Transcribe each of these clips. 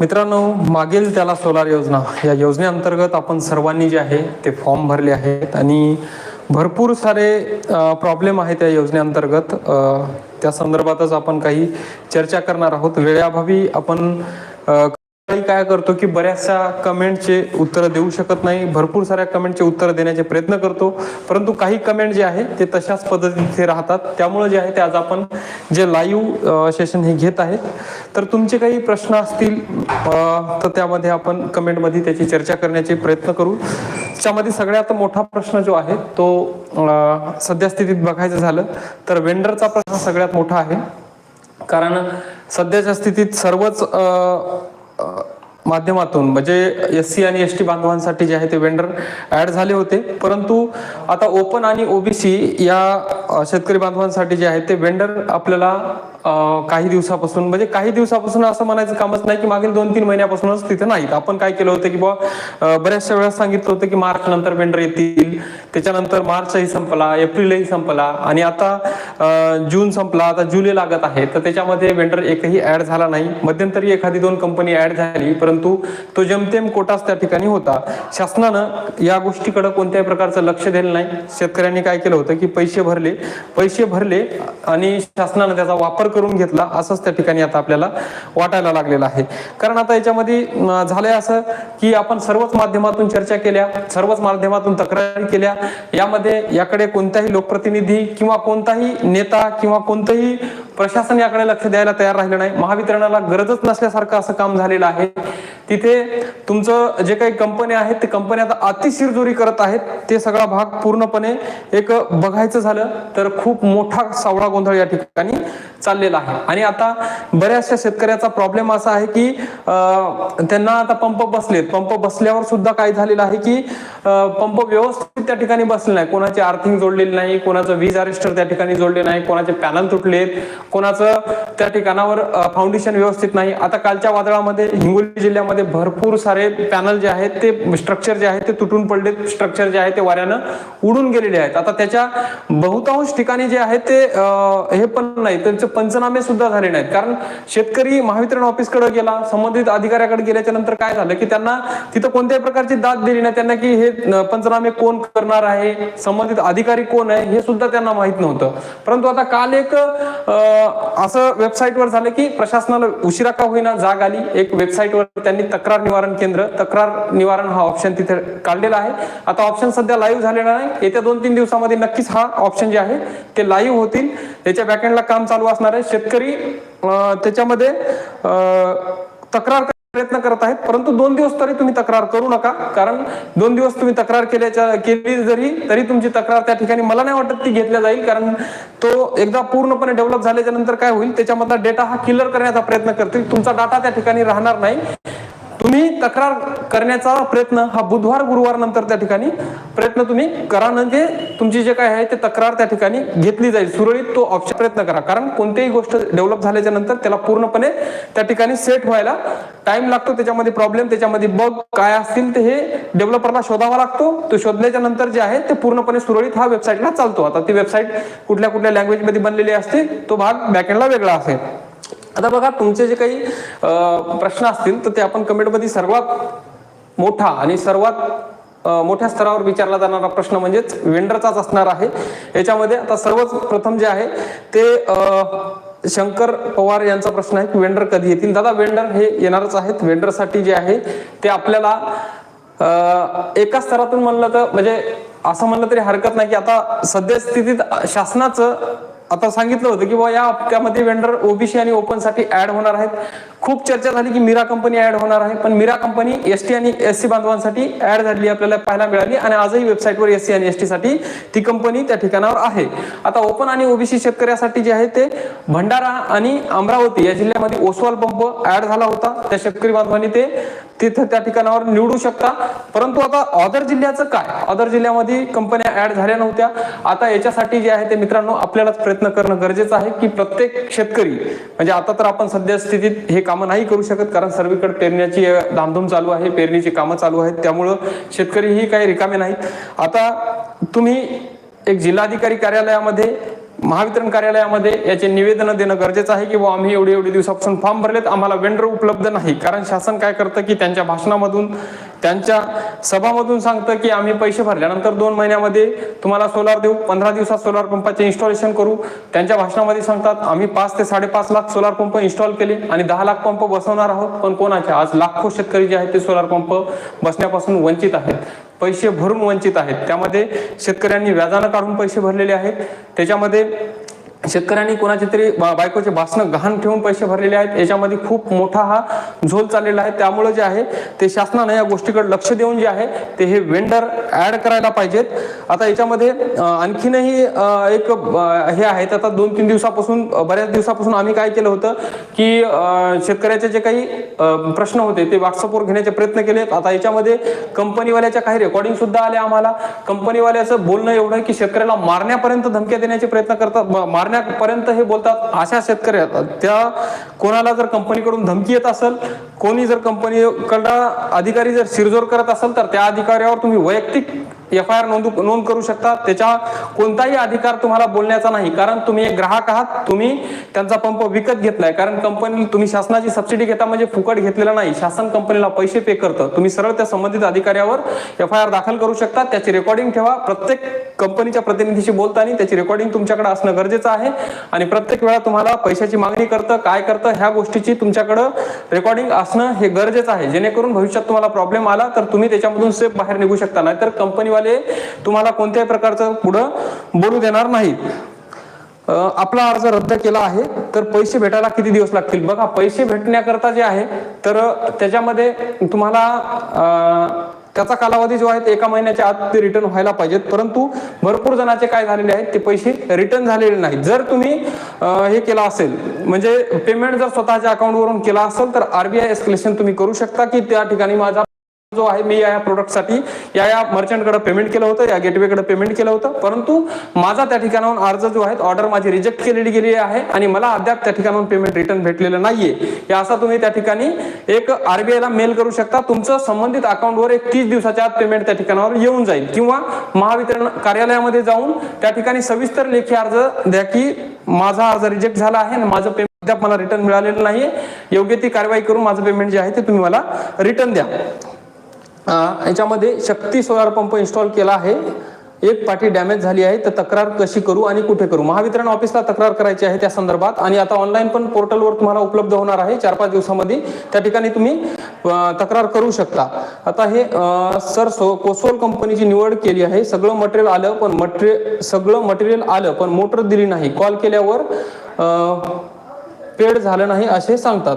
मित्रांनो मागील त्याला सोलार योजना. या योजनेअंतर्गत आपण सर्वांनी जे आहे ते फॉर्म भरले आहेत आणि भरपूर सारे प्रॉब्लेम आहेत या योजनेअंतर्गत. त्या संदर्भातच आपण काही चर्चा करणार आहोत. वेळेअभावी आपण काय करतो की बऱ्याचशा कमेंटचे उत्तर देऊ शकत नाही. भरपूर साऱ्या कमेंटचे उत्तर देण्याचे प्रयत्न करतो. परंतु काही कमेंट जे आहे ते तशाच पद्धतीचे राहतात. त्यामुळे जे आहे ते आज आपण जे लाईव्ह सेशन हे घेत आहेत. तर तुमचे काही प्रश्न असतील तर त्यामध्ये आपण कमेंटमध्ये त्याची चर्चा करण्याचे प्रयत्न करू. त्यामध्ये सगळ्यात मोठा प्रश्न जो आहे तो अ, सद्यस्थितीत बघायचं झालं तर वेंडरचा प्रश्न सगळ्यात मोठा आहे. कारण सध्याच्या स्थितीत सर्वच माध्यमातून म्हणजे एस सी आणि एस टी बांधवांसाठी जे आहे ते वेंडर ऍड झाले होते. परंतु आता ओपन आणि ओबीसी या शेतकरी बांधवांसाठी जे आहे ते वेंडर आपल्याला काही दिवसापासून म्हणजे काही दिवसापासून असं म्हणायचं कामच नाही की मागील दोन तीन महिन्यापासूनच तिथे नाहीत. आपण काय केलं होतं की बुवा बऱ्याचशा वेळा सांगितलं होतं की मार्च नंतर वेंडर येतील त्याच्यानंतर मार्चही संपला एप्रिलही संपला आणि आता जून संपला आता जुलै लागत आहे. तर त्याच्यामध्ये वेंडर एकही ऍड झाला नाही. मध्यंतरी एखादी दोन कंपनी ऍड झाली परंतु तो जमतेम कोटाच त्या ठिकाणी होता. शासनानं या गोष्टीकडे कोणत्याही प्रकारचं लक्ष दिलं नाही. शेतकऱ्यांनी काय केलं होतं की पैसे भरले. पैसे भरले आणि शासनानं त्याचा वापर करून घेतला असंच त्या ठिकाणी आता आपल्याला वाटायला लागलेलं आहे. कारण आता याच्यामध्ये झालंय असं की आपण सर्वच माध्यमातून चर्चा केल्या सर्वच माध्यमातून तक्रारी केल्या. यामध्ये याकडे कोणताही लोकप्रतिनिधी किंवा कोणताही नेता किंवा कोणतंही प्रशासन याकडे लक्ष द्यायला तयार राहिलं नाही. महावितरणाला गरजच नसल्यासारखं असं काम झालेलं आहे. तिथे तुमचं जे काही कंपन्या आहेत ते कंपन्या आता अतिशिरजोरी करत आहेत. ते सगळा भाग पूर्णपणे एक बघायचं झालं तर खूप मोठा सावळा गोंधळ या ठिकाणी आलेला आहे. आणि आता बऱ्याचशा शेतकऱ्याचा प्रॉब्लेम असा आहे की त्यांना आता पंप बसलेत. पंप बसल्यावर सुद्धा काय झालेलं आहे की पंप व्यवस्थित त्या ठिकाणी बसले नाही. कोणाचे आर्थिंग जोडलेले नाही कोणाचं वीज अरेस्टर त्या ठिकाणी जोडले नाही कोणाचे पॅनल तुटलेत कोणाचं त्या ठिकाणावर फाउंडेशन व्यवस्थित नाही. आता कालच्या वादळामध्ये हिंगोली जिल्ह्यामध्ये भरपूर सारे पॅनल जे आहेत ते स्ट्रक्चर जे आहेत ते तुटून पडलेत. स्ट्रक्चर जे आहे ते वाऱ्यानं उडून गेलेले आहेत. आता त्याच्या बहुतांश ठिकाणी जे आहे ते हे पण नाही. त्यांचे पंचनामे सुद्धा झाले नाहीत. कारण शेतकरी महावितरण ऑफिसकडे गेला संबंधित अधिकाऱ्याकडे गेल्याच्यानंतर काय झालं की त्यांना तिथं कोणत्याही प्रकारची दाद दिली नाही. त्यांना की हे पंचनामे कोण करणार आहे संबंधित अधिकारी कोण आहे हे सुद्धा त्यांना माहीत नव्हतं. परंतु आता काल एक असं वेबसाईटवर झालं की प्रशासनाला उशिरा का होईना जाग आली. एक वेबसाईटवर त्यांनी तक्रार निवारण केंद्र तक्रार निवारण हा ऑप्शन तिथे काढलेला आहे. आता ऑप्शन सध्या लाईव्ह झालेला नाही. येत्या दोन तीन दिवसामध्ये नक्कीच हा ऑप्शन जे आहे ते लाईव्ह होतील. त्याच्या बॅकएंडला काम चालू असणार आहे. शेतकरी त्याच्यामध्ये तक्रार प्रयत्न करत आहेत. परंतु दोन दिवस तरी तुम्ही तक्रार करू नका. कारण दोन दिवस तुम्ही तक्रार केल्याच्या केली जरी तरी तुमची तक्रार त्या ठिकाणी मला नाही वाटत ती घेतल्या जाईल. कारण तो एकदा पूर्णपणे डेव्हलप झाल्याच्यानंतर काय होईल? त्याच्यामधला डेटा हा किलर करण्याचा प्रयत्न करतील. तुमचा डाटा त्या ठिकाणी राहणार नाही. तुम्ही तक्रार करण्याचा प्रयत्न हा बुधवार गुरुवार नंतर त्या ठिकाणी प्रयत्न तुम्ही करा. म्हणजे तुमची जे काय आहे ते तक्रार त्या ठिकाणी घेतली जाईल. सुरळीत तो ऑप्शन प्रयत्न करा. कारण कोणतीही गोष्ट डेव्हलप झाल्याच्यानंतर त्याला पूर्णपणे त्या ठिकाणी सेट व्हायला टाइम लागतो. त्याच्यामध्ये प्रॉब्लेम त्याच्यामध्ये बग काय असतील ते हे डेव्हलपरला शोधावा लागतो. तो शोधल्याच्या नंतर जे आहे ते पूर्णपणे सुरळीत हा वेबसाईटला चालतो. आता ती वेबसाईट कुठल्या कुठल्या लँग्वेजमध्ये बनलेली असते तो भाग बॅकएंडला वेगळा असेल. आता बघा तुमचे जे काही प्रश्न असतील तर ते आपण कमेंटमध्ये सर्वात मोठा आणि सर्वात मोठ्या स्तरावर विचारला जाणारा प्रश्न म्हणजेच वेंडरचाच असणार आहे. याच्यामध्ये आता सर्वच प्रथम जे आहे ते शंकर पवार यांचा प्रश्न आहे की वेंडर कधी येतील? दादा वेंडर हे येणारच आहेत. वेंडरसाठी जे आहे ते आपल्याला एका स्तरातून म्हणलं तर म्हणजे असं म्हणलं तरी हरकत नाही की आता सध्या स्थितीत शासनाचं आता सांगितलं होतं की बाबा या हप्त्यामध्ये वेंडर ओबीसी आणि ओपनसाठी ऍड होणार आहेत. खूप चर्चा झाली की मीरा कंपनी ऍड होणार आहे पण मीरा कंपनी एस टी आणि एस सी बांधवांसाठी ऍड झाली आपल्याला पाहायला मिळाली आणि आजही वेबसाईटवर एस सी आणि एसटी साठी ती कंपनी त्या ठिकाणावर आहे. आता ओपन आणि ओबीसी शेतकऱ्यासाठी जे आहे ते भंडारा आणि अमरावती या जिल्ह्यामध्ये ओसवाल पंप ऍड झाला होता. त्या शेतकरी बांधवांनी ते तिथं त्या ठिकाणावर निवडू शकता. परंतु आता अदर जिल्ह्याचं काय? अदर जिल्ह्यामध्ये कंपन्या ऍड झाल्या नव्हत्या. आता याच्यासाठी जे आहे ते मित्रांनो आपल्यालाच प्रयत्न करणं गरजेचं आहे की प्रत्येक शेतकरी म्हणजे आता तर आपण सध्या स्थितीत हे कामं नाही करू शकत कारण सर्वीकडे पेरण्याची धामधूम चालू आहे पेरणीची कामं चालू आहेत. त्यामुळं शेतकरी ही काही रिकामे नाहीत. आता तुम्ही एक जिल्हाधिकारी कार्यालयामध्ये महावितरण कार्यालयामध्ये याचे निवेदन देणं गरजेचं आहे की बुवा आम्ही एवढे एवढे दिवसापासून फॉर्म भरलेत आम्हाला वेंडर उपलब्ध नाही. कारण शासन काय करतं की त्यांच्या भाषणामधून त्यांच्या सभामधून सांगतं की आम्ही पैसे भरल्यानंतर दोन महिन्यामध्ये तुम्हाला सोलार देऊ पंधरा दिवसात सोलार पंपाचे इन्स्टॉलेशन करू. त्यांच्या भाषणामध्ये सांगतात आम्ही पाच ते साडेपाच लाख सोलार पंप इन्स्टॉल केले आणि दहा लाख पंप बसवणार आहोत. पण कोणाचे? आज लाखो शेतकरी जे आहेत ते सोलार पंप बसण्यापासून वंचित आहेत. पैसे भरून वंचित आहेत. त्यामध्ये शेतकऱ्यांनी व्याजानं काढून पैसे भरलेले आहेत. त्याच्यामध्ये शेतकऱ्यांनी कोणाचे तरी बायकोचे भाषणं गहाण ठेवून पैसे भरलेले आहेत. याच्यामध्ये खूप मोठा हा झोल चाललेला आहे. त्यामुळे जे आहे ते शासनानं या गोष्टीकडे लक्ष देऊन जे आहे ते हे वेंडर ऍड करायला पाहिजेत. आता याच्यामध्ये आणखीनही एक हे आहेत. आता दोन तीन दिवसापासून बऱ्याच दिवसापासून आम्ही काय केलं होतं की शेतकऱ्याचे जे काही प्रश्न होते ते व्हॉट्सअपवर घेण्याचे प्रयत्न केले आता याच्यामध्ये कंपनीवाल्याच्या काही रेकॉर्डिंग सुद्धा आल्या आम्हाला. कंपनीवाल्याचं बोलणं एवढं की शेतकऱ्याला मारण्यापर्यंत धमक्या देण्याचे प्रयत्न करतात. मारण्या मारण्यापर्यंत हे बोलतात अशा शेतकऱ्या त्या कोणाला जर कंपनीकडून धमकी येत असेल कोणी जर कंपनीकडं अधिकारी जर शिरजोर करत असेल तर त्या अधिकाऱ्यावर तुम्ही वैयक्तिक एफ आय आर नोंद नोंद करू शकता. त्याच्या कोणताही अधिकार तुम्हाला बोलण्याचा नाही. कारण तुम्ही एक ग्राहक आहात. तुम्ही त्यांचा पंप विकत घेतलाय. कारण कंपनी तुम्ही शासनाची सबसिडी घेता म्हणजे फुकट घेतलेला नाही. शासन कंपनीला पैसे पे करतं. तुम्ही सरळ त्या संबंधित अधिकाऱ्यावर एफ आय आर दाखल करू शकता. त्याची रेकॉर्डिंग ठेवा. प्रत्येक कंपनीच्या प्रतिनिधीशी बोलताना त्याची रेकॉर्डिंग तुमच्याकडे असणं गरजेचं आहे. आणि प्रत्येक वेळा तुम्हाला पैशाची मागणी करतं काय करतं ह्या गोष्टीची तुमच्याकडं रेकॉर्डिंग असणं हे गरजेचं आहे. जेणेकरून भविष्यात तुम्हाला प्रॉब्लेम आला तर तुम्ही त्याच्यामधून सेफ बाहेर निघू शकता. नाहीतर कंपनीवाले तुम्हाला कोणत्याही प्रकारचं पुढं बोलू देणार नाही. आपला अर्ज रद्द केला आहे तर पैसे भेटायला किती दिवस लागतील? बघा पैसे भेटण्याकरता जे आहे तर त्याच्यामध्ये तुम्हाला त्याचा कालावधी जो आहे एका महिन्याच्या आत ते रिटर्न व्हायला पाहिजेत. परंतु भरपूर जणांचे काय झालेले आहेत ते पैसे रिटर्न झालेले नाहीत. जर तुम्ही हे केलं असेल म्हणजे पेमेंट जर स्वतःच्या अकाउंटवरून केला असेल तर आरबीआय एस्केलेशन तुम्ही करू शकता की त्या ठिकाणी माझा जो आहे मी या प्रोडक्टसाठी या या मर्चंटकडे पेमेंट केलं होतं या गेटवेकडे पेमेंट केलं होतं. परंतु माझा त्या ठिकाणाहून अर्ज जो आहे ऑर्डर माझी रिजेक्ट केलेली गेली आहे आणि मला अद्याप त्या ठिकाणाहून पेमेंट रिटर्न भेटलेलं नाहीये. या असा तुम्ही त्या ठिकाणी एक आरबीआय ला मेल करू शकता. तुमचं संबंधित अकाउंटवर एक तीस दिवसाच्या आत पेमेंट त्या ठिकाणावर येऊन जाईल. किंवा महावितरण कार्यालयामध्ये जाऊन त्या ठिकाणी सविस्तर लेखी अर्ज द्या की माझा अर्ज रिजेक्ट झाला आहे आणि माझं पेमेंट अद्याप मला रिटर्न मिळालेलं नाहीये. योग्य ती कारवाई करून माझं पेमेंट जे आहे ते तुम्ही मला रिटर्न द्या. याच्यामध्ये शक्ती सोलार पंप इन्स्टॉल केला आहे. एक पाठी डॅमेज झाली आहे तर तक्रार कशी करू आणि कुठे करू? महावितरण ऑफिसला तक्रार करायची आहे त्या संदर्भात आणि आता ऑनलाईन पण पोर्टलवर तुम्हाला उपलब्ध होणार आहे. चार पाच दिवसामध्ये त्या ठिकाणी तुम्ही तक्रार करू शकता. आता हे सर सो कोसोल कंपनीची निवड केली आहे. सगळं मटेरियल आलं पण मटेरियल सगळं मटेरियल आलं पण मोटर दिली नाही. कॉल केल्यावर पेड झालं नाही असे सांगतात.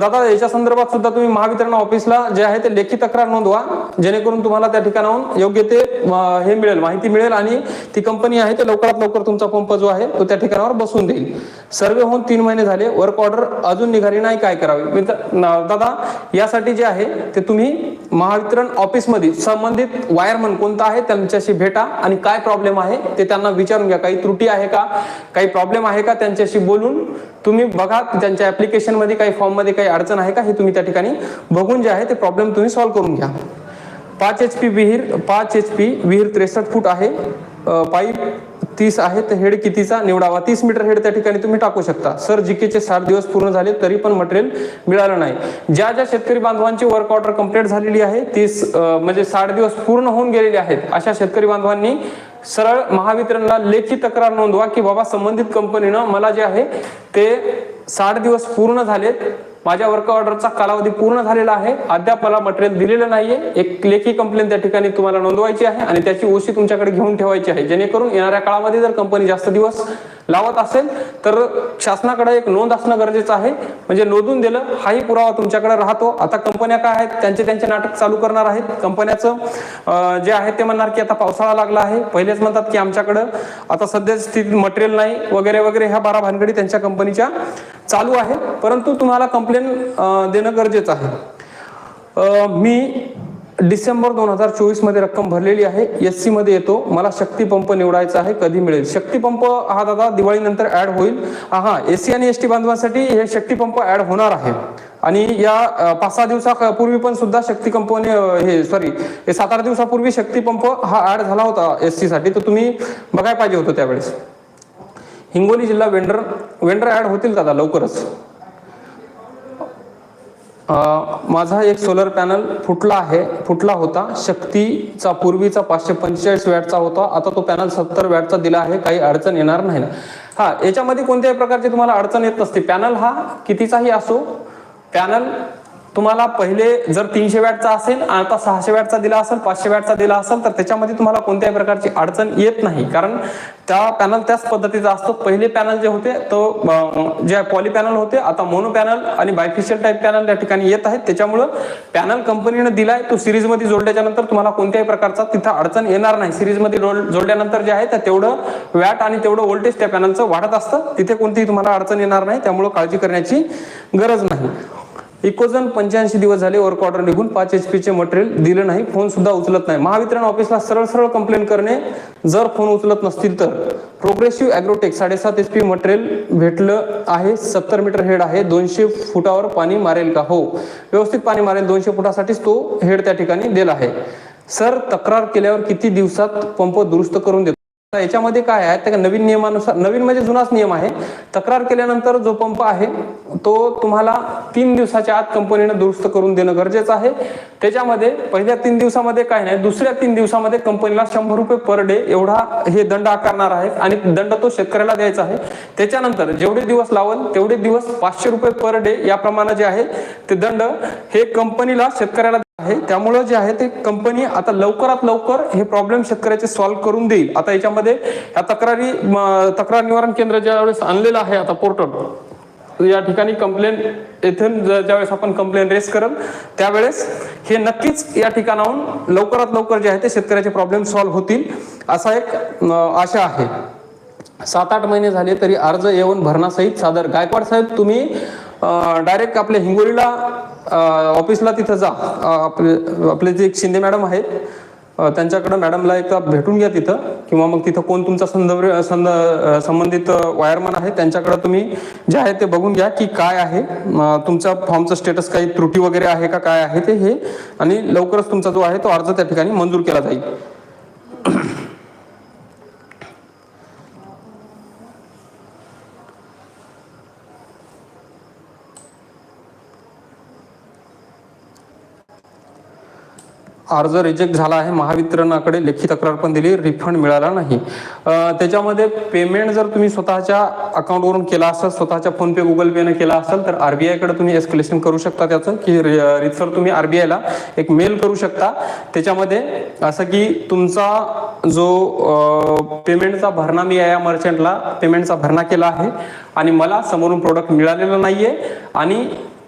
दादा याच्या संदर्भात सुद्धा तुम्ही महावितरण ऑफिसला जे आहे ते लेखी तक्रार नोंदवा. जेणेकरून तुम्हाला त्या ठिकाणाहून योग्य ते हे मिळेल माहिती मिळेल आणि ती कंपनी आहे ते लवकरात लवकर तुमचा पंप जो आहे तो त्या ठिकाणावर बसून देईल. सर्वे होऊन तीन महिने झाले वर्क ऑर्डर अजून निघाली नाही काय करावे? दादा यासाठी जे आहे ते तुम्ही महावितरण ऑफिसमध्ये संबंधित वायरमन कोणता आहे त्यांच्याशी भेटा आणि काय प्रॉब्लेम आहे ते त्यांना विचारून घ्या. काही त्रुटी आहे का? काही प्रॉब्लेम आहे का त्यांच्याशी बोलून? तुम्ही बघा त्यांच्या ऍप्लिकेशनमध्ये काही फॉर्ममध्ये काही अडचण आहे का? हे तुम्ही त्या ठिकाणी बघून जे आहे ते प्रॉब्लेम तुम्ही सॉल्व्ह करून घ्या. पाच एच पी विहीर पाच एच पी विहीर त्रेसष्ट फूट आहे. पाईप तीस आहे तर हेड कितीचा? निवडावा. तीस मीटर हेड त्या ठिकाणी तुम्ही टाकू शकता. सर जीकेचे साठ दिवस पूर्ण झाले तरी पण मटेरियल मिळालं नाही. ज्या ज्या शेतकरी बांधवांची वर्क ऑर्डर कंप्लीट झालेली आहे तीस म्हणजे साठ दिवस पूर्ण होऊन गेलेले आहेत अशा शेतकरी बांधवांनी सरळ महावितरणला लेखी तक्रार नोंदवा की बाबा संबंधित कंपनीनं मला जे आहे ते साठ दिवस पूर्ण झालेत माझ्या वर्क ऑर्डरचा कालावधी पूर्ण झालेला आहे. अद्याप मला मटेरियल दिलेलं नाहीये. एक लेखी कंप्लेंट त्या ठिकाणी तुम्हाला नोंदवायची आहे आणि त्याची ओशी तुमच्याकडे घेऊन ठेवायची आहे. जेणेकरून येणाऱ्या काळामध्ये जर कंपनी जास्त दिवस लावत असेल तर शासनाकडे एक नोंद असणं गरजेचं आहे. म्हणजे नोंदून दिलं हाही पुरावा तुमच्याकडे राहतो. आता कंपन्या काय आहेत त्यांचे त्यांचे नाटक चालू करणार आहेत. कंपन्याचं जे आहे ते म्हणणार की आता पावसाळा लागला आहे. पहिलेच म्हणतात की आमच्याकडं आता सध्या स्थितीत मटेरियल नाही वगैरे वगैरे ह्या बारा भानगडी त्यांच्या कंपनीच्या चालू आहे परंतु तुम्हाला कंप्लेन देणं गरजेचं आहे. मी डिसेंबर दोन हजार चोवीसमध्ये रक्कम भरलेली आहे. एस सी मध्ये येतो. मला शक्तीपंप निवडायचा आहे कधी मिळेल? शक्तीपंप हा दादा दिवाळीनंतर ऍड होईल. हा एस सी आणि एस टी बांधवांसाठी हे शक्तीपंप ॲड ऍड होणार आहे. आणि या पाच सहा दिवसापूर्वी पण सुद्धा शक्ती कंपनी हे सॉरी हे सात आठ दिवसापूर्वी शक्तीपंप हा ऍड झाला होता एस सी साठी तर तुम्ही बघायला पाहिजे होतं त्यावेळेस. हिंगोली जिल्हा वेंडर वेंडर ॲड होतील दादा लवकरच. माझा एक सोलर पॅनल फुटला आहे. फुटला होता. शक्तीचा पूर्वीचा पाचशे पंचेचाळीस वॅटचा होता. आता तो पॅनल सत्तर वॅटचा दिला आहे. काही अडचण येणार नाही ना. हा याच्यामध्ये कोणत्याही प्रकारची तुम्हाला अडचण येत नसते. पॅनल हा कितीचाही असो पॅनल तुम्हाला पहिले जर तीनशे वॅटचा असेल आता सहाशे वॅटचा दिला असेल पाचशे वॅटचा दिला असेल तर त्याच्यामध्ये तुम्हाला कोणत्याही प्रकारची अडचण येत नाही. कारण त्या पॅनल त्याच पद्धतीचा असतो. पहिले पॅनल जे होते तो जे पॉली पॅनल होते आता मोनो पॅनल आणि बायफिशियल टाईप पॅनल या ठिकाणी येत आहेत. त्याच्यामुळं पॅनल कंपनीने दिलाय तो सिरीजमध्ये जोडल्याच्या नंतर तुम्हाला कोणत्याही प्रकारचा तिथं अडचण येणार नाही. सिरीजमध्ये जोडल्यानंतर जे आहे तर तेवढं वॅट आणि तेवढं व्होल्टेज त्या पॅनलचं वाढत असतं. तिथे कोणतीही तुम्हाला अडचण येणार नाही. त्यामुळे काळजी करण्याची गरज नाही. इकोजन पंच्याऐंशी दिवस झाले वर्क ऑर्डर निघून पाच एच पीचे मटेरियल दिलं नाही फोन सुद्धा उचलत नाही. महावितरण ऑफिसला सरळ सरळ कंप्लेंट करणे जर फोन उचलत नसतील तर. प्रोग्रेसिव्ह अॅग्रोटेक साडेसात एच पी मटेरियल भेटलं आहे सत्तर मीटर हेड आहे दोनशे फुटावर पाणी मारेल का? हो. व्यवस्थित पाणी मारेल दोनशे फुटासाठीच तो हेड त्या ठिकाणी दिला आहे. सर तक्रार केल्यावर किती दिवसात पंप दुरुस्त करून देतो? याच्यामध्ये काय आहे? त्या नवीन नियमानुसार नवीन म्हणजे जुनाच नियम आहे. तक्रार केल्यानंतर जो पंप आहे तो तुम्हाला तीन दिवसाच्या आत कंपनीनं दुरुस्त करून देणं गरजेचं आहे. त्याच्यामध्ये पहिल्या तीन दिवसामध्ये काय नाही दुसऱ्या तीन दिवसामध्ये कंपनीला शंभर रुपये पर डे एवढा हे दंड आकारणार आहे आणि दंड तो शेतकऱ्याला द्यायचा आहे. त्याच्यानंतर जेवढे दिवस लावल तेवढे दिवस पाचशे रुपये पर डे याप्रमाणे जे आहे. ते दंड हे कंपनीला शेतकऱ्याला आहे. त्यामुळं जे आहे ते कंपनी आता लवकरात लवकर हे प्रॉब्लेम शेतकऱ्याचे सॉल्व्ह करून देईल. आता याच्यामध्ये या तक्रारी तक्रार निवारण केंद्र ज्यावेळेस आणलेलं आहे आता पोर्टल या ठिकाणी कंप्लेन येथून ज्यावेळेस आपण कंप्लेन रेस करल त्यावेळेस हे नक्कीच या ठिकाणाहून लवकरात लवकर जे आहे ते शेतकऱ्याचे प्रॉब्लेम सॉल्व्ह होतील असा एक आशा आहे. सात आठ महिने झाले तरी अर्ज येऊन भरणासहित सादर. गायकवाड साहेब तुम्ही डायरेक्ट आपल्या हिंगोलीला ऑफिसला तिथं जा. आपले आपले जे एक शिंदे मॅडम आहेत त्यांच्याकडं मॅडमला एकदा भेटून घ्या तिथं किंवा मग तिथं कोण तुमचा संदर्भ संद संबंधित वायरमन आहे त्यांच्याकडं तुम्ही जे आहे ते बघून घ्या की काय आहे. तुमचा तुमच्या फॉर्मचं स्टेटस काही त्रुटी वगैरे आहे का काय आहे ते हे. आणि लवकरच तुमचा जो आहे तो अर्ज त्या ठिकाणी मंजूर केला जाईल. अर्ज रिजेक्ट झाला आहे. महावितरणाकडे लेखी तक्रार पण दिली. रिफंड मिळाला नाही. त्याच्यामध्ये पेमेंट जर तुम्ही स्वतःच्या अकाउंटवरून केला असेल स्वतःच्या फोनपे गुगल पेनं केला असेल तर आरबीआयकडे तुम्ही एस्केलेशन करू शकता त्याचं. की रितसर तुम्ही आरबीआयला एक मेल करू शकता. त्याच्यामध्ये असं की तुमचा जो पेमेंटचा भरणा मी या मर्चंटला पेमेंटचा भरणा केला आहे. आणि मला समोरून प्रोडक्ट मिळालेलं नाहीये. आणि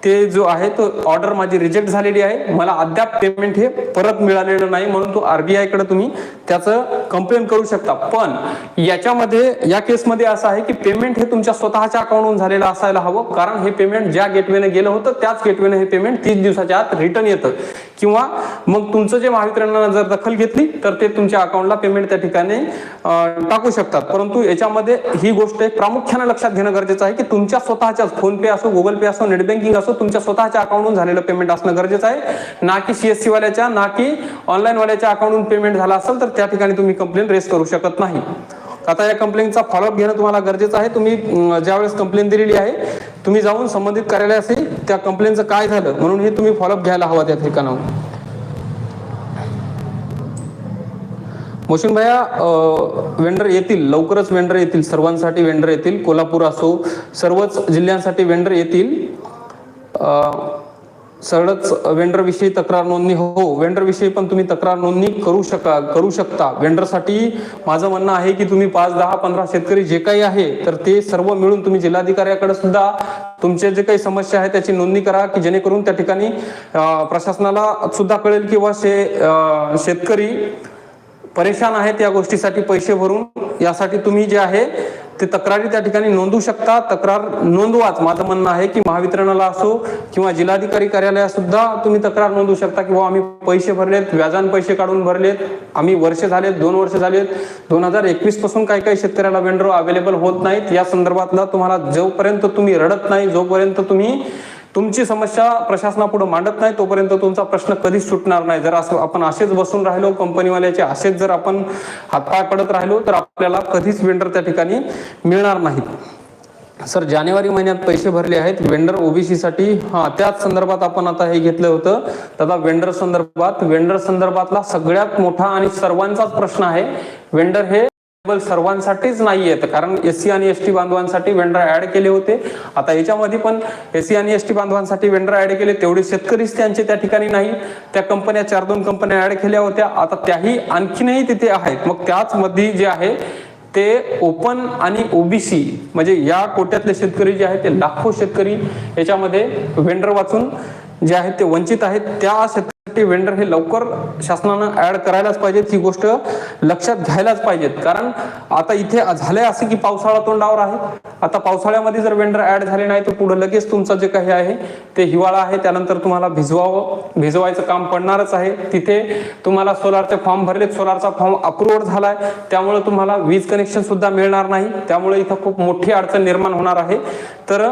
ते जो आहे तो ऑर्डर माझी रिजेक्ट झालेली आहे. मला अद्याप पेमेंट हे परत मिळालेलं नाही म्हणून तो आरबीआयकडे तुम्ही त्याचं कंप्लेंट करू शकता. पण याच्यामध्ये या केसमध्ये असं आहे की पेमेंट हे तुमच्या स्वतःच्या अकाउंटहून झालेलं असायला हवं. कारण हे पेमेंट ज्या गेटवेने गेलं होतं त्याच गेटवेने हे पेमेंट तीस दिवसाच्या आत रिटर्न येतं. किंवा मग तुमचं जे महावितरणानं जर दखल घेतली तर ते तुमच्या अकाउंटला पेमेंट त्या ठिकाणी टाकू शकतात. परंतु याच्यामध्ये ही गोष्ट एक प्रामुख्याने लक्षात घेणं गरजेचं आहे की तुमच्या स्वतःच्याच फोन पे असो गुगल पे असो नेट बँकिंग असो तुमच्या स्वतःच्या अकाउंटहून झालेलं पेमेंट असणं गरजेचं आहे. ना की सीएससी वाल्याच्या ना की ऑनलाईन वाल्याच्या अकाउंटवरून पेमेंट झाला असेल तर त्या ठिकाणी तुम्ही कंप्लेंट रेस करू शकत नाही. आता या कंप्लेंटचा फॉलोअप घेणं तुम्हाला गरजेचं आहे. तुम्ही ज्यावेळेस कंप्लेंट दिलेली आहे तुम्ही जाऊन संबंधित कार्यालयाशी त्या कंप्लेंटचं काय झालं म्हणून हे तुम्ही फॉलोअप घ्यायला हवा त्या ठिकाणाहून. मोशन भैया वेंडर येतील लवकरच वेंडर येतील सर्वांसाठी वेंडर येतील. कोल्हापूर असो सर्वच जिल्ह्यांसाठी वेंडर येतील. सरळच वेंडर विषयी तक्रार नोंदणी हो, हो वेंडर विषयी पण तुम्ही तक्रार नोंदणी करू शका करू शकता. वेंडरसाठी माझं म्हणणं आहे की तुम्ही पाच दहा पंधरा शेतकरी जे काही आहे तर ते सर्व मिळून तुम्ही जिल्हाधिकाऱ्याकडे सुद्धा तुमचे जे काही समस्या आहे त्याची नोंदणी करा की जेणेकरून त्या ठिकाणी प्रशासनाला सुद्धा कळेल किंवा शे शेतकरी परेशान आहेत या गोष्टीसाठी पैसे भरून. यासाठी तुम्ही जे आहे ते तक्रारी त्या ठिकाणी नोंदवू शकता. तक्रार नोंदवाच. माझं म्हणणं आहे की महावितरणाला असो किंवा जिल्हाधिकारी कार्यालयात सुद्धा तुम्ही तक्रार नोंदवू शकता किंवा आम्ही पैसे भरलेत व्याजान पैसे काढून भरलेत. आम्ही वर्ष झालेत दोन वर्ष झालेत. दोन हजार एकवीसपासून काही काही शेतकऱ्याला वेंडर अवेलेबल होत नाहीत. या संदर्भातला तुम्हाला जोपर्यंत तुम्ही रडत नाही जोपर्यंत तुम्ही तुमची समस्या प्रशासनापुढे मांडत नाही तोपर्यंत तुमचा प्रश्न कधीच सुटणार नाही. जर असं आपण असेच बसून राहिलो कंपनीवाल्याचे असेच जर आपण हातपाय पडत राहिलो तर आपल्याला कधीच वेंडर त्या ठिकाणी मिळणार नाहीत. सर जानेवारी महिन्यात पैसे भरले आहेत. वेंडर ओबीसी साठी हा त्याच संदर्भात आपण आता हे घेतलं होतं. दादा वेंडर संदर्भात वेंडर संदर्भातला सगळ्यात मोठा आणि सर्वांचाच प्रश्न आहे वेंडर हे सर्वांसाठीच नाही आहेत कारण एस सी आणि एस टी बांधवांसाठी वेंडर ऍड केले होते. आता याच्यामध्ये पण एस सी आणि एस टी बांधवांसाठी वेंडर ऍड केले तेवढे शेतकरीच त्यांचे त्या ठिकाणी नाही. त्या कंपन्या चार दोन कंपन्या ऍड केल्या होत्या. आता त्याही आणखीनही तिथे आहेत. मग त्याच मध्ये जे आहे ते ओपन आणि ओबीसी म्हणजे या कोट्यातले शेतकरी जे आहेत ते लाखो शेतकरी याच्यामध्ये वेंडर वाचून जे आहेत ते वंचित आहेत. त्या शेतकरी वेंडर हे लवकर शासनानं ऍड करायलाच पाहिजेत. ही गोष्ट लक्षात घ्यायलाच पाहिजेत. कारण आता इथे झालंय असं की पावसाळा तोंडावर आहे. आता पावसाळ्यामध्ये जर वेंडर ऍड झाले नाही तर पुढे लगेच तुमचं जे काही आहे ते हिवाळा आहे. त्यानंतर तुम्हाला भिजवावं भिजवायचं काम पडणारच आहे. तिथे तुम्हाला सोलारचे फॉर्म भरलेत. सोलारचा फॉर्म अप्रुव्ह झालाय. त्यामुळे तुम्हाला वीज कनेक्शन सुद्धा मिळणार नाही. त्यामुळे इथं खूप मोठी अडचण निर्माण होणार आहे. तर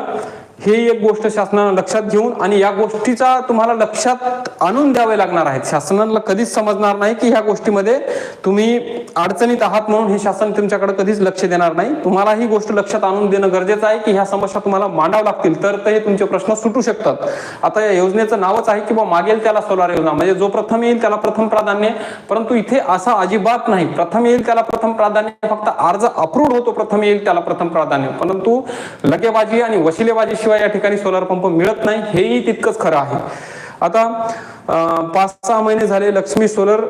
हे एक गोष्ट शासनानं लक्षात घेऊन आणि या गोष्टीचा तुम्हाला लक्षात आणून द्यावे लागणार आहेत. शासनाला कधीच समजणार नाही की ह्या गोष्टीमध्ये तुम्ही अडचणीत आहात म्हणून हे शासन तुमच्याकडे कधीच लक्ष देणार नाही. तुम्हाला ही गोष्ट लक्षात आणून देणं गरजेचं आहे की ह्या समस्या तुम्हाला मांडावं लागतील तर ते तुमचे प्रश्न सुटू शकतात. आता या योजनेचं नावच आहे की बा मागेल त्याला सोलार योजना. म्हणजे जो प्रथम येईल त्याला प्रथम प्राधान्य परंतु इथे असा अजिबात नाही. प्रथम येईल त्याला प्रथम प्राधान्य फक्त अर्ज अप्रूव्ह होतो प्रथम येईल त्याला प्रथम प्राधान्य. परंतु लगेबाजी आणि वशिलेबाजी शिवाय या ठिकाणी सोलार पंप मिळत नाही. हेही तितकंच खरं आहे. आता पाच सहा महिने झाले लक्ष्मी सोलर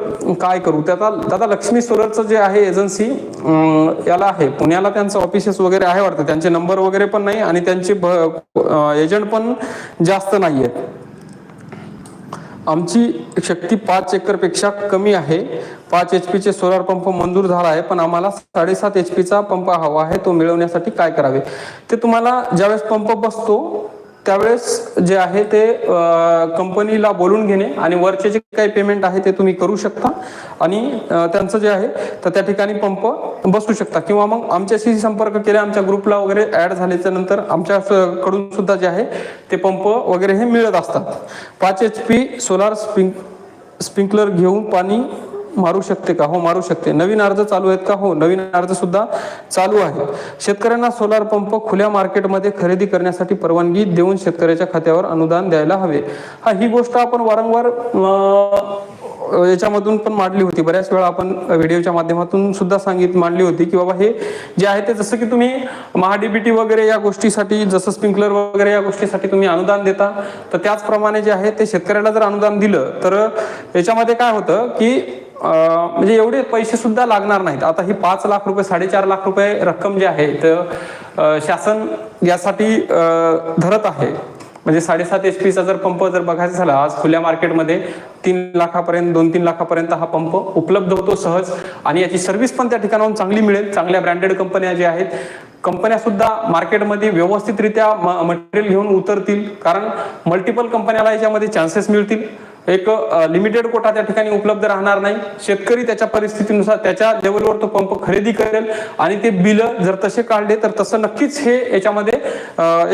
काय करू? त्याचा दादा लक्ष्मी सोलरचं जे आहे एजन्सी याला आहे. पुण्याला त्यांचं ऑफिसेस वगैरे आहे वाटतं. त्यांचे नंबर वगैरे पण नाही आणि त्यांचे एजंट पण जास्त नाही आहेत आमची शक्ती पाच एकरपेक्षा कमी आहे. पाच एच पीचे सोलार पंप मंजूर झाला आहे पण आम्हाला साडेसात एच पीचा पंप हवा आहे तो मिळवण्यासाठी काय करावे? ते तुम्हाला ज्यावेळेस पंप बसतो त्यावेळेस जे आहे ते कंपनीला बोलून घेणे आणि वरचे जे काही पेमेंट आहे ते तुम्ही करू शकता. आणि त्यांचं जे आहे तर त्या ठिकाणी पंप बसू शकता. किंवा मग आमच्याशी संपर्क केले आमच्या ग्रुपला वगैरे ऍड झाल्याच्यानंतर आमच्या कडून सुद्धा जे आहे ते पंप वगैरे हे मिळत असतात. पाच H P solar sprink sprinkler घेऊन पाणी मारू शकते का? हो मारू शकते. नवीन अर्ज चालू आहेत का? हो नवीन अर्ज सुद्धा चालू आहे शेतकऱ्यांना सोलार पंप खुल्या मार्केटमध्ये खरेदी करण्यासाठी परवानगी देऊन शेतकऱ्याच्या खात्यावर अनुदान द्यायला हवे. हा ही गोष्ट आपण वारंवार याच्यामधून पण मांडली होती. बऱ्याच वेळा आपण व्हिडिओच्या माध्यमातून सुद्धा सांगित मांडली होती की बाबा हे जे आहे ते जसं की तुम्ही महाडीबीटी वगैरे या गोष्टीसाठी जसं स्प्रिंकलर वगैरे या गोष्टीसाठी तुम्ही अनुदान देता तर त्याचप्रमाणे जे आहे ते शेतकऱ्याला जर अनुदान दिलं तर याच्यामध्ये काय होतं की म्हणजे एवढे पैसे सुद्धा लागणार नाहीत. आता ही पाच लाख रुपये साडेचार लाख रुपये रक्कम जी आहे तर शासन यासाठी धरत आहे. म्हणजे साडेसात एच पीचा जर पंप जर बघायचा झाला आज खुल्या मार्केटमध्ये तीन लाखापर्यंत दोन तीन लाखापर्यंत हा पंप उपलब्ध होतो सहज. आणि याची सर्व्हिस पण त्या ठिकाणाहून चांगली मिळेल. चांगल्या ब्रँडेड कंपन्या ज्या आहेत कंपन्या सुद्धा मार्केटमध्ये व्यवस्थितरित्या मटेरियल घेऊन उतरतील. कारण मल्टिपल कंपन्याला याच्यामध्ये चान्सेस मिळतील. एक लिमिटेड कोटा त्या ठिकाणी उपलब्ध राहणार नाही. शेतकरी त्याच्या परिस्थितीनुसार त्याच्या लेवलवर तो पंप खरेदी करेल आणि ते बिल जर तसे काढले तर तसं नक्कीच हे याच्यामध्ये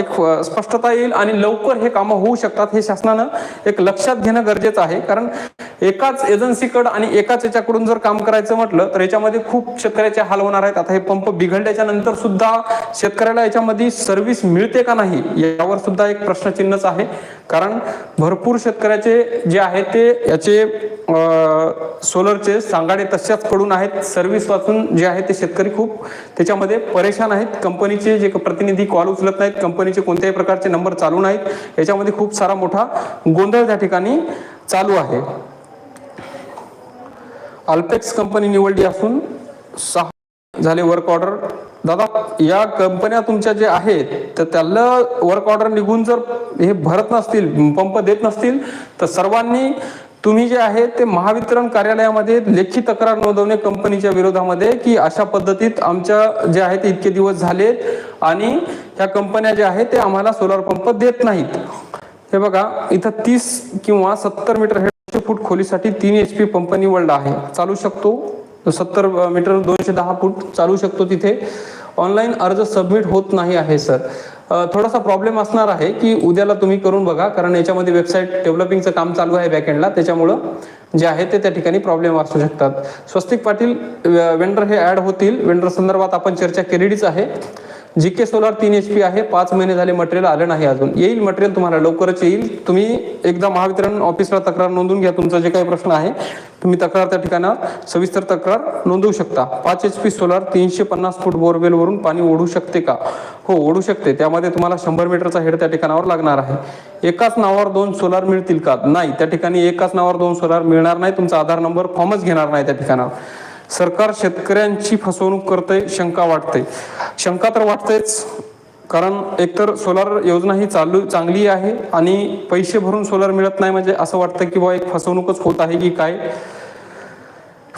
एक स्पष्टता येईल आणि लवकर हे कामं होऊ शकतात हे शासनानं एक लक्षात घेणं गरजेचं आहे. कारण एकाच एजन्सीकडं आणि एकाच याच्याकडून जर काम करायचं म्हटलं तर याच्यामध्ये खूप शेतकऱ्याचे हाल होणार आहेत. आता हे पंप बिघडल्याच्या नंतर सुद्धा शेतकऱ्याला याच्यामध्ये सर्व्हिस मिळते का नाही यावर सुद्धा एक प्रश्नचिन्हच आहे. कारण भरपूर शेतकऱ्याचे जे आहे ते याचे सोलरचे सांगाडे तशाच कडून आहेत. सर्व्हिस वाचून जे आहे ते शेतकरी खूप त्याच्यामध्ये परेशान आहेत. कंपनीचे जे प्रतिनिधी कॉल उचलत नाहीत. कंपनीचे कोणत्याही प्रकारचे नंबर चालू नाहीत. याच्यामध्ये खूप सारा मोठा गोंधळ त्या ठिकाणी चालू आहे. अल्पेक्स कंपनी निवडली असून सहा झाले वर्क ऑर्डर दादा या कंपन्या तुमच्या जे आहेत तर त्याला वर्क ऑर्डर निघून जर हे भरत नसतील पंप देत नसतील तर सर्वांनी तुम्ही जे आहे ते महावितरण कार्यालयामध्ये लेखी तक्रार नोंदवणे कंपनीच्या विरोधामध्ये की अशा पद्धतीत आमच्या जे आहे ते इतके दिवस झालेत आणि ह्या कंपन्या ज्या आहेत ते आम्हाला सोलार पंप देत नाहीत. हे बघा इथं तीस किंवा सत्तर मीटर हे फूट खोलीसाठी तीन एच पी पंप निवडला आहे. चालू शकतो? सत्तर मीटर दोनशे दहा फूट चालू शकतो तिथे. ऑनलाईन अर्ज सबमिट होत नाही आहे सर. थोडासा प्रॉब्लेम असणार आहे की उद्याला तुम्ही करून बघा कारण याच्यामध्ये वेबसाईट डेव्हलपिंगचं काम चालू आहे बॅकएंडला त्याच्यामुळं जे आहे ते त्या ठिकाणी प्रॉब्लेम असू शकतात. स्वस्तिक पाटील वेंडर हे ॲड होतील. वेंडर संदर्भात आपण चर्चा केलेलीच आहे. जी के सोलार तीन एच पी आहे पाच महिने झाले मटेरियल आलं नाही अजून. येईल मटेरियल तुम्हाला लवकरच येईल. तुम्ही एकदा महावितरण ऑफिसला तक्रार नोंदवून घ्या तुमचा जे काही प्रश्न आहे. तुम्ही तक्रार त्या ठिकाणावर सविस्तर तक्रार नोंदवू शकता. पाच एच पी सोलार तीनशे पन्नास फूट बोरवेलवरून पाणी ओढू शकते का? हो ओढू शकते. त्यामध्ये तुम्हाला शंभर मीटरचा हेड त्या ठिकाणावर लागणार आहे. एकाच नावावर दोन सोलार मिळतील का? नाही. त्या ठिकाणी एकाच नावावर दोन सोलार मिळणार नाही. तुमचा आधार नंबर फॉर्मच घेणार नाही त्या ठिकाणावर. सरकार शेतकऱ्यांची फसवणूक करते शंका वाटते शंका तर वाटतेच कारण एकतर सोलार योजना ही चालू चांगली आहे आणि पैसे भरून सोलार मिळत नाही म्हणजे असं वाटतं की बा एक फसवणूकच होत आहे की काय.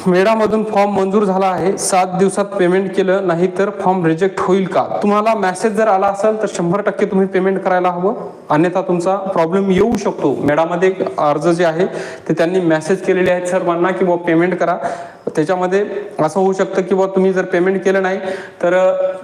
मेडामधून फॉर्म मंजूर झाला आहे. सात दिवसात पेमेंट केलं नाही तर फॉर्म रिजेक्ट होईल का? तुम्हाला मेसेज जर आला असेल तर शंभर टक्के तुम्ही पेमेंट करायला हवं. अन्यथा तुमचा प्रॉब्लेम येऊ शकतो. मेडामध्ये एक अर्ज जे आहे ते त्यांनी मेसेज केलेले आहेत सर्वांना की बुवा पेमेंट करा. त्याच्यामध्ये असं होऊ शकतं की बुवा तुम्ही जर पेमेंट केलं नाही तर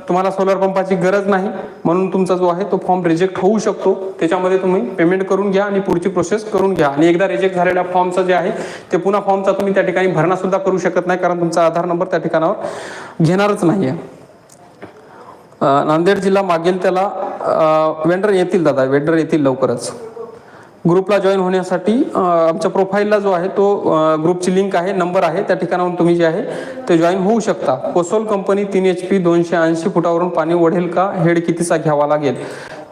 तुम्हाला सोलर पंपाची गरज नाही. म्हणून तुमचा जो आहे तो फॉर्म रिजेक्ट होऊ शकतो. त्याच्यामध्ये तुम्ही पेमेंट करून घ्या आणि पुढची प्रोसेस करून घ्या. आणि एकदा रिजेक्ट झालेल्या फॉर्मचं जे आहे ते पुन्हा फॉर्मचा तुम्ही त्या ठिकाणी भरणा सुद्धा करू शकत नाही कारण तुमचा आधार नंबर त्या ठिकाणावर घेणारच नाहीये. आहे नांदेड जिल्हा मागेल त्याला वेंडर येतील दादा वेंडर येतील लवकरच. ग्रुपला जॉईन होण्यासाठी आमच्या प्रोफाईलला जो आहे तो ग्रुपची लिंक आहे नंबर आहे त्या ठिकाणावरून तुम्ही जे आहे ते जॉईन होऊ शकता. कोसोल कंपनी तीन एच पी दोनशे ऐंशी फुटावरून पाणी ओढेल का? हेड कितीचा घ्यावा लागेल?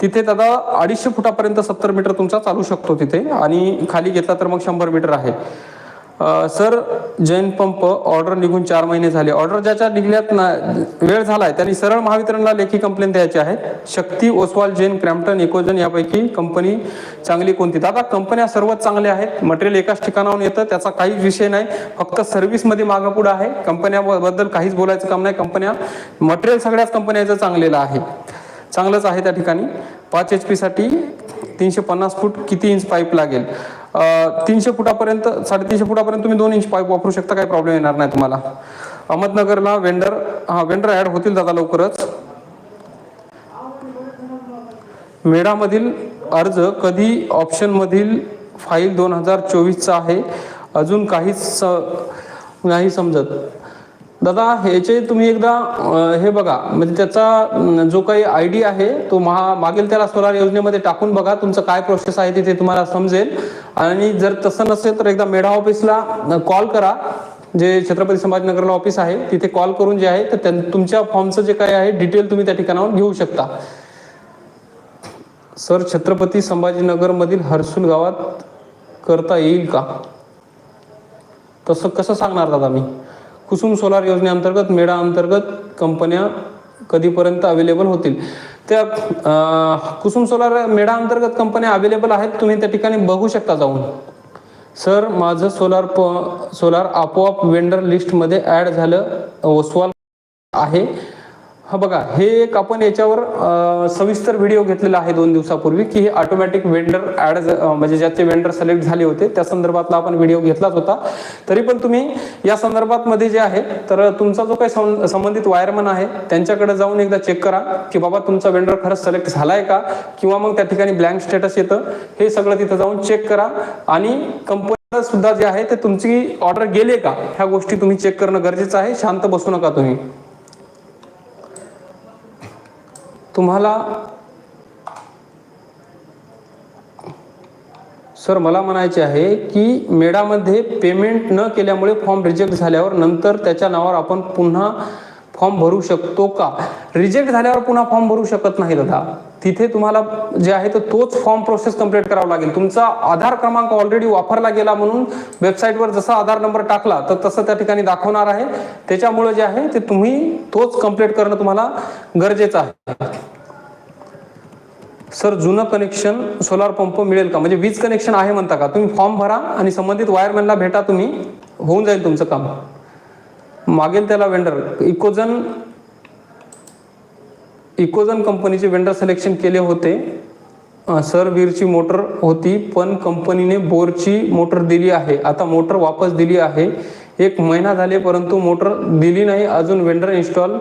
तिथे दादा अडीचशे फुटापर्यंत सत्तर मीटर तुमचा चालू शकतो तिथे आणि खाली घेतला तर मग शंभर मीटर आहे. सर जैन पंप ऑर्डर निघून चार महिने झाले. ऑर्डर ज्याच्या निघण्यात ना वेळ झालाय त्यांनी सरळ महावितरणला लेखी कंप्लेंट द्यायची आहे. शक्ती ओसवाल जैन क्रॅम्प्टन इकोजन यापैकी कंपनी चांगली कोणती? आता कंपन्या सर्वच चांगल्या आहेत. मटेरियल एकाच ठिकाणाहून येतं त्याचा काहीच विषय नाही. फक्त सर्व्हिसमध्ये मागं पुढं आहे. कंपन्याबद्दल काहीच बोलायचं काम नाही. कंपन्या मटेरियल सगळ्याच कंपन्याचं चांगलेलं आहे. चांगलंच आहे त्या ठिकाणी. पाच एच पीसाठी तीनशे पन्नास फूट किती इंच पाईप लागेल? तीनशे फुटापर्यंत साडेतीनशे फुटापर्यंत तुम्ही दोन इंच पाईप वापरू शकता काही प्रॉब्लेम येणार नाही तुम्हाला. अहमदनगरला वेंडर हा वेंडर ॲड होतील दादा लवकरच. मेडामधील अर्ज कधी ऑप्शनमधील फाईल दोन हजार चोवीसचा आहे अजून काहीच स- नाही समजत. दादा ह्याचे तुम्ही एकदा हे बघा म्हणजे त्याचा जो काही आय डी आहे तो महा मागील त्याला सोलार योजनेमध्ये टाकून बघा तुमचं काय प्रोसेस आहे तिथे तुम्हाला समजेल. आणि जर तसं नसेल तर एकदा मेढा ऑफिसला कॉल करा. जे छत्रपती संभाजीनगरला ऑफिस आहे तिथे कॉल करून जे आहे तर त्यां- तुमच्या फॉर्मचं जे काय आहे डिटेल तुम्ही त्या ठिकाणावर घेऊ शकता. सर छत्रपती संभाजीनगर मधील हर्सुल गावात करता येईल का? तसं कसं सांगणार दादा मी? कुसुम सोलार योजनेअंतर्गत मेडा अंतर्गत कंपन्या कधीपर्यंत अवेलेबल होतील? त्या कुसुम सोलार मेडा अंतर्गत कंपन्या अवेलेबल आहेत तुम्ही त्या ठिकाणी बघू शकता जाऊन. सर माझं सोलार प सोलार आपोआप वेंडर लिस्टमध्ये ॲड झालं ओसवाल आहे. हा बघा हे एक आपण याच्यावर सविस्तर व्हिडिओ घेतलेला आहे दोन दिवसापूर्वी की हे ऑटोमॅटिक वेंडर ऍड म्हणजे ज्याचे वेंडर सिलेक्ट झाले होते त्या संदर्भातला आपण व्हिडिओ घेतलाच होता. तरी पण तुम्ही या संदर्भात मध्ये जे आहे तर तुमचा जो काही संबंधित वायरमन आहे त्यांच्याकडे जाऊन एकदा चेक करा की बाबा तुमचा वेंडर खरंच सिलेक्ट झालाय का? किंवा मग त्या ठिकाणी ब्लँक स्टेटस येतं हे सगळं तिथं जाऊन चेक करा. आणि कंपनी सुद्धा जे आहे ते तुमची ऑर्डर गेले का? ह्या गोष्टी तुम्ही चेक करणं गरजेचं आहे. शांत बसू नका तुम्ही. तुम्हाला सर मला म्हणायचे आहे की मेडामध्ये पेमेंट न केल्यामुळे फॉर्म रिजेक्ट झाल्यावर नंतर त्याच्या नावावर आपण पुन्हा फॉर्म भरू शकतो का? रिजेक्ट झाल्यावर पुन्हा फॉर्म भरू शकत नाही दादा. तिथे तुम्हाला जे आहे तर तोच फॉर्म प्रोसेस कंप्लीट करावा लागेल. तुमचा आधार क्रमांक ऑलरेडी वापरला गेला म्हणून वेबसाईटवर जसा आधार नंबर टाकला तर तसं त्या ठिकाणी दाखवणार आहे. त्याच्यामुळे जे आहे ते तुम्ही तोच कंप्लीट करणं तुम्हाला गरजेचं आहे. सर जुनं कनेक्शन सोलार पंप मिळेल का? म्हणजे वीज कनेक्शन आहे म्हणता का? तुम्ही फॉर्म भरा आणि संबंधित वायरमॅनला भेटा तुम्ही. होऊन जाईल तुमचं काम. मागेल त्याला वेंडर इकोजन इकोजन कंपनीचे वेंडर सिलेक्शन केले होते. सर वीरची मोटर होती पण कंपनीने बोरची मोटर दिली आहे. आता मोटर वापस दिली आहे. एक महिना झाले परंतु मोटर दिली नाही अजून वेंडर इन्स्टॉल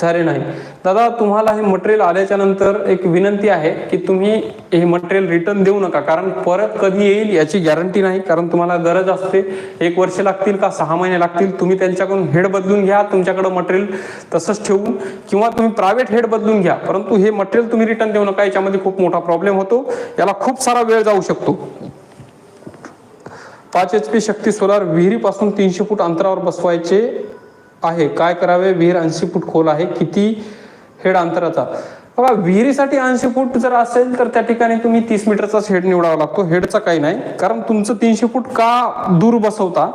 झाले नाही. दादा तुम्हाला हे मटेरियल आल्याच्यानंतर एक विनंती आहे की तुम्ही हे मटेरियल रिटर्न देऊ नका कारण परत कधी येईल याची गॅरंटी नाही कारण तुम्हाला गरज असते. एक वर्ष लागतील का सहा महिने लागतील तुम्ही त्यांच्याकडून हेड बदलून घ्या तुमच्याकडं मटेरियल तसंच ठेवून किंवा तुम्ही प्रायव्हेट हेड बदलून घ्या. परंतु हे मटेरियल तुम्ही रिटर्न देऊ नका याच्यामध्ये खूप मोठा प्रॉब्लेम होतो. याला खूप सारा वेळ जाऊ शकतो. पाच एच पी शक्ती सोलार विहिरीपासून तीनशे फूट अंतरावर बसवायचे आहे. काय करावे? विहीर ऐंशी फूट खोल आहे. किती हेड अंतराचा? बघा विहिरीसाठी ऐंशी फूट जर असेल तर त्या ठिकाणी तुम्ही तीस मीटरचाच हेड निवडावा लागतो. हेडचा काही नाही. कारण तुमचं तीनशे फूट का दूर बसवता?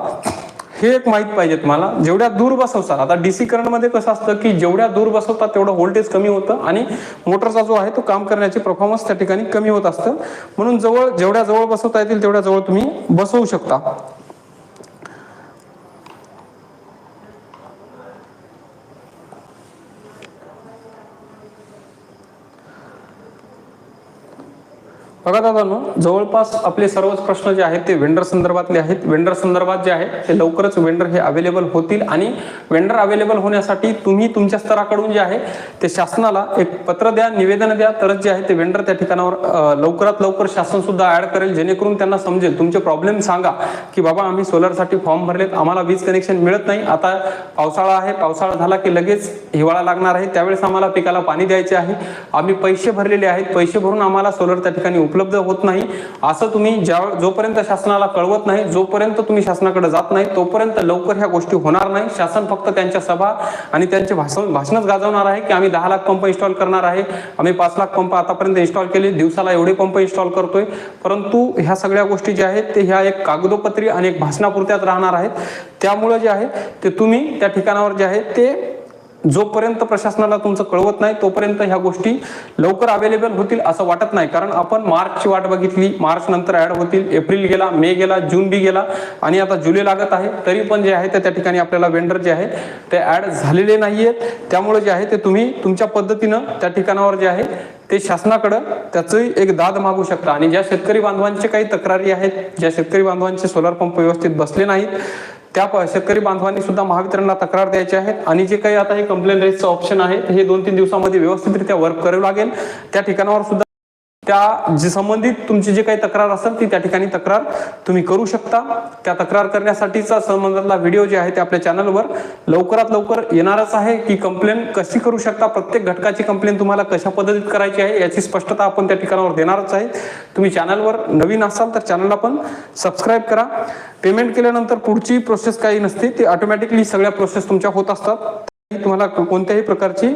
हे एक माहीत पाहिजे तुम्हाला जेवढ्या दूर बसवसाल आता डीसी करंटमध्ये कसं असतं की जेवढ्या दूर बसवतात तेवढं व्होल्टेज कमी होतं आणि मोटरचा जो आहे तो काम करण्याची परफॉर्मन्स त्या ठिकाणी कमी होत असतं. म्हणून जवळ जेवढ्या जवळ बसवता येतील तेवढ्या जवळ तुम्ही बसवू शकता. बघा दादानो जवळपास आपले सर्वच प्रश्न जे आहेत ते वेंडर संदर्भातले आहेत. वेंडर संदर्भात जे आहे ते लवकरच वेंडर हे अवेलेबल होतील आणि वेंडर अवेलेबल होण्यासाठी तुम्ही तुमच्या स्तराकडून जे आहे ते शासनाला एक पत्र द्या निवेदन द्या. तरच जे आहे ते वेंडर त्या ठिकाणावर लवकरात लवकर शासन सुद्धा ऍड करेल. जेणेकरून त्यांना समजेल. तुमचे प्रॉब्लेम सांगा की बाबा आम्ही सोलरसाठी फॉर्म भरलेत आम्हाला वीज कनेक्शन मिळत नाही. आता पावसाळा आहे. पावसाळा झाला की लगेच हिवाळा लागणार आहे. त्यावेळेस आम्हाला पिकाला पाणी द्यायचे आहे. आम्ही पैसे भरलेले आहेत. पैसे भरून आम्हाला सोलर त्या ठिकाणी उपलब्ध होत नाही. असं तुम्ही ज्या जोपर्यंत शासनाला कळवत नाही जोपर्यंत तुम्ही शासनाकडे जात नाही तोपर्यंत लवकर ह्या गोष्टी होणार नाही. शासन फक्त त्यांच्या सभा आणि त्यांचे भाषण भाषणच गाजवणार आहे की आम्ही दहा लाख पंप इन्स्टॉल करणार आहे. आम्ही पाच लाख पंप आतापर्यंत इन्स्टॉल केले. दिवसाला एवढे पंप इन्स्टॉल करतोय. परंतु ह्या सगळ्या गोष्टी ज्या आहेत ते ह्या एक कागदोपत्री आणि एक भाषणापुरत्याच राहणार आहेत. त्यामुळे जे आहे ते तुम्ही त्या ठिकाणावर जे आहे ते जोपर्यंत प्रशासनाला तुमचं कळवत नाही तोपर्यंत ह्या गोष्टी लवकर अवेलेबल होतील असं वाटत नाही. कारण आपण मार्चची वाट बघितली मार्च नंतर ऍड होतील एप्रिल गेला मे गेला जून बी गेला आणि आता जुलै लागत आहे. तरी पण जे आहे ते त्या ठिकाणी आपल्याला वेंडर जे आहे ते ऍड झालेले नाहीयेत. त्यामुळे जे आहे ते तुम्ही तुमच्या पद्धतीनं त्या ठिकाणावर जे आहे ते शासनाकडं त्याचं एक दाद मागू शकता. आणि ज्या शेतकरी बांधवांचे काही तक्रारी आहेत ज्या शेतकरी बांधवांचे सोलार पंप व्यवस्थित बसले नाहीत त्या शेतकरी बांधवांनी सुद्धा महावितरणला तक्रार द्यायची आहे आणि जे काही आता हे कंप्लेंट रेजचं ऑप्शन आहे हे दोन तीन दिवसामध्ये व्यवस्थितरित्या वर्क करावं लागेल. त्या ठिकाणावर सुद्धा त्या जे संबंधित तुमची जी काही तक्रार असेल ती त्या ठिकाणी तक्रार तुम्ही करू शकता. त्या तक्रार करण्यासाठीचा संबंधातला व्हिडिओ जे आहे ते आपल्या चॅनलवर लवकरात लवकर येणारच आहे की कंप्लेंट कशी करू शकता प्रत्येक घटकाची कंप्लेंट तुम्हाला कशा पद्धतीत करायची आहे याची स्पष्टता आपण त्या ठिकाणावर देणारच आहे. तुम्ही चॅनलवर नवीन असाल तर चॅनलला पण सबस्क्राईब करा. पेमेंट केल्यानंतर पुढची प्रोसेस काही नसते ती ऑटोमॅटिकली सगळ्या प्रोसेस तुमच्या होत असतात. तुम्हाला कोणत्याही प्रकारची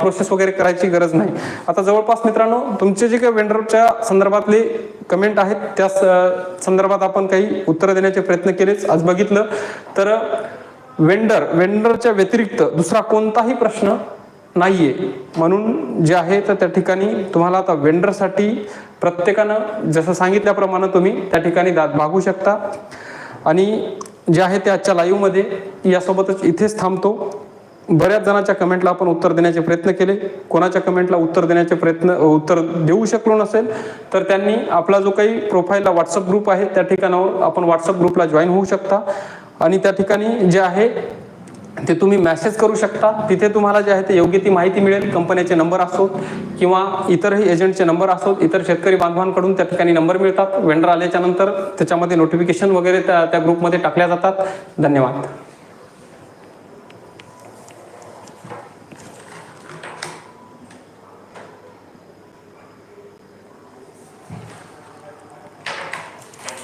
प्रोसेस वगैरे करायची गरज नाही. आता जवळपास मित्रांनो तुमचे जे काही वेंडरच्या संदर्भातले कमेंट आहेत त्या स- संदर्भात आपण काही उत्तर देण्याचे प्रयत्न केलेच आज बघितलं तर वेंडर वेंडरच्या व्यतिरिक्त दुसरा कोणताही प्रश्न नाहीये. म्हणून जे आहे तर त्या ठिकाणी तुम्हाला आता वेंडरसाठी प्रत्येकानं जसं सांगितल्याप्रमाणे तुम्ही त्या ठिकाणी दाद मागू शकता. आणि जे आहे ते आजच्या लाईव्हमध्ये यासोबतच इथेच थांबतो. बऱ्याच जणांच्या कमेंटला आपण उत्तर देण्याचे प्रयत्न केले. कोणाच्या कमेंटला उत्तर देण्याचे प्रयत्न उत्तर देऊ शकलो नसेल तर त्यांनी आपला जो काही प्रोफाईलला व्हॉट्सअप ग्रुप आहे त्या ठिकाणावर आपण व्हॉट्सअप ग्रुपला जॉईन होऊ शकता. आणि त्या ठिकाणी जे आहे ते तुम्ही मॅसेज करू शकता. तिथे तुम्हाला जे आहे ते योग्य ती माहिती मिळेल. कंपन्याचे नंबर असोत किंवा इतरही एजंटचे नंबर असोत इतर शेतकरी बांधवांकडून त्या ठिकाणी नंबर मिळतात. वेंडर आल्याच्यानंतर त्याच्यामध्ये नोटिफिकेशन वगैरे त्या त्या ग्रुपमध्ये टाकल्या जातात. धन्यवाद.